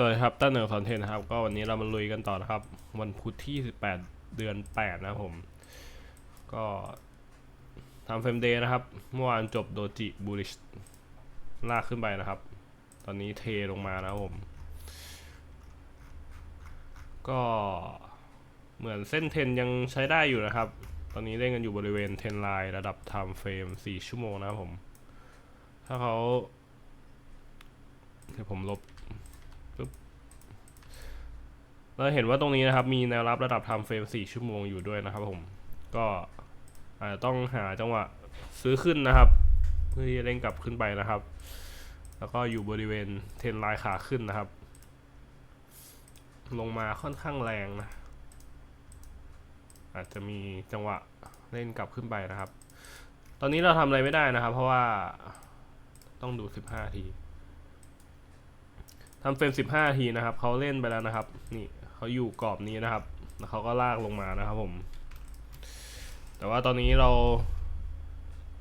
สวัสดีครับต้นเหนือสอนเทนนะครับ ก็วันนี้เรามาลุยกันต่อนะครับ วันพุธที่ 18 เดือน 8 นะผม ก็ทำเฟรมเดย์นะครับ เมื่อวานจบโดจิบูริชลากขึ้นไปนะครับ ตอนนี้เทลงมานะผม ก็เหมือนเส้นเทนยังใช้ได้อยู่นะครับ ตอนนี้เล่นกันอยู่บริเวณเทนไลน์ระดับไทม์เฟรม4ชั่วโมงนะผม ถ้าเขาเดี๋ยวผมลบ เราเห็นว่าตรงนี้นะครับ มีแนวรับระดับไทม์เฟรม 4 ชั่วโมงอยู่ด้วยนะครับผม ก็อาจจะต้องหาจังหวะซื้อขึ้นนะครับ เพื่อที่จะเร่งกลับขึ้นไปนะครับ แล้วก็อยู่บริเวณเทรนไลน์ขาขึ้นนะครับ ลงมาค่อนข้างแรงนะ อาจจะมีจังหวะเล่นกลับขึ้นไปนะครับ ตอนนี้เราทำอะไรไม่ได้นะครับ เพราะว่าต้องดู 15 ทีทำเฟรม 15 ทีนะครับ เขาเล่นไปแล้วนะครับ นี่ เขาอยู่กรอบนี้นะครับ แล้วเขาก็ลากลงมานะครับผม แต่ว่าตอนนี้เรา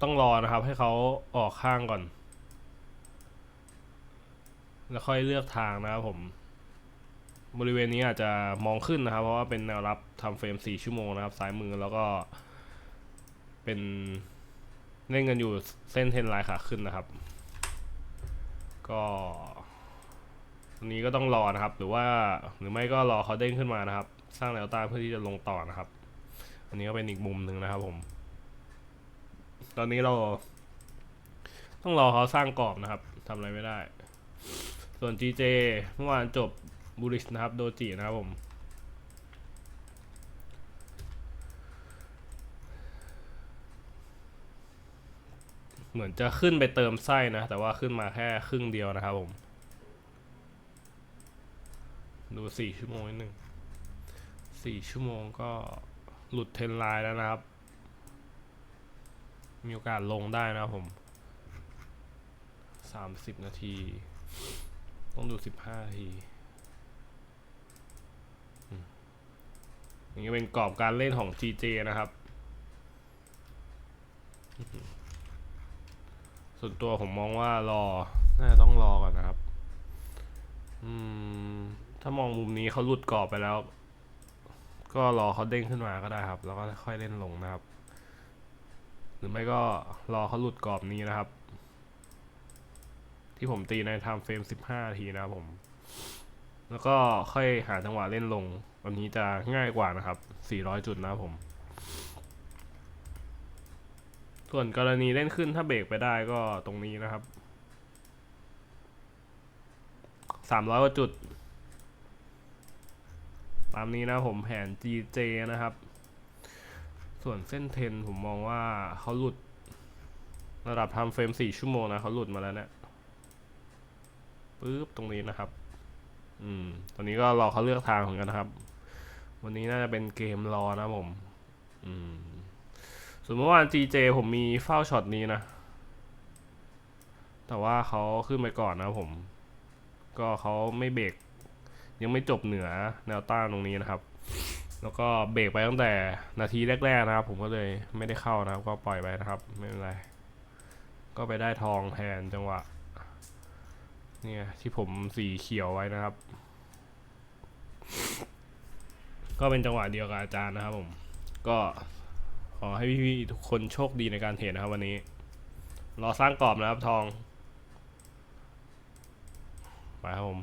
ต้องรอนะครับ ให้เขาออกข้างก่อน แล้วค่อยเลือกทางนะครับผม บริเวณนี้อาจจะมองขึ้นนะครับ เพราะว่าเป็นแนวรับทำเฟรม 4 ชั่วโมงนะครับ ซ้ายมือแล้วก็เป็นเล่นกันอยู่เส้นเทรนไลน์ขาขึ้นนะครับ ก็ อันนี้ก็ต้องรอนะครับ หรือว่าหรือไม่ก็รอเขาเด้งขึ้นมานะครับ สร้างแนวต้านเพื่อที่จะลงต่อนะครับ อันนี้ก็เป็นอีกมุมหนึ่งนะครับผม ตอนนี้เรา ต้องรอเขาสร้างกรอบนะครับทำอะไรไม่ได้ ส่วน GJ เมื่อวานจบบูริชนะครับ โดจินะครับผมเหมือนจะขึ้นไปเติมไส้นะ แต่ว่าขึ้นมาแค่ครึ่งเดียวนะครับผม ดูสี่ชั่วโมงนิดหนึ่งสี่ชั่วโมงก็หลุดเทรนไลน์แล้วนะครับ มีโอกาสลงได้นะครับผมสามสิบนาที ต้องดูสิบห้าทีนี้เป็นกรอบการเล่นของ GJ นะครับ ส่วนตัวผมมองว่ารอ น่าจะต้องรอก่อนนะครับ อืม ถ้ามองมุมนี้เขาหลุดกรอบไปแล้ว ก็รอเขาเด้งขึ้นมาก็ได้ครับ แล้วก็ค่อยเล่นลงนะครับ หรือไม่ก็รอเขาหลุดกรอบนี้นะครับ ที่ผมตีในไทม์เฟรม15ทีนะครับผม แล้วก็ค่อยหาจังหวะเล่นลงวันนี้จะง่ายกว่านะครับ 400 จุดนะครับผม ส่วนกรณีเล่นขึ้นถ้าเบรกไปได้ก็ตรงนี้นะครับ 300กว่าจุด ตามนี้นะผมแผน GJ นะครับ ส่วนเส้นเทนผมมองว่าเขาหลุด ระดับทำเฟรม 4 ชั่วโมงนะเขาหลุดมาแล้วเนี่ยปึ๊บตรงนี้นะครับ อืม ตอนนี้ก็รอเขาเลือกทางเหมือนกันนะครับ วันนี้น่าจะเป็นเกมรอนะผม อืม ส่วนเมื่อวาน GJ ผมมีเฝ้าช็อตนี้นะ แต่ว่าเขาขึ้นไปก่อนนะผม ก็เขาไม่เบรก ยังไม่จบเหนือแนวต้านตรงนี้นะครับ แล้วก็เบรกไปตั้งแต่นาทีแรกๆนะครับ ผมก็เลยไม่ได้เข้านะครับ ก็ปล่อยไปนะครับ ไม่เป็นไร ก็ไปได้ทองแทนจังหวะเนี่ยที่ผมสีเขียวไว้นะครับ ก็เป็นจังหวะเดียวกับอาจารย์นะครับ ผม ก็ขอให้พี่ๆทุกคนโชคดีในการเทรดนะครับ วันนี้ รอสร้างกรอบนะครับทอง ไปครับผม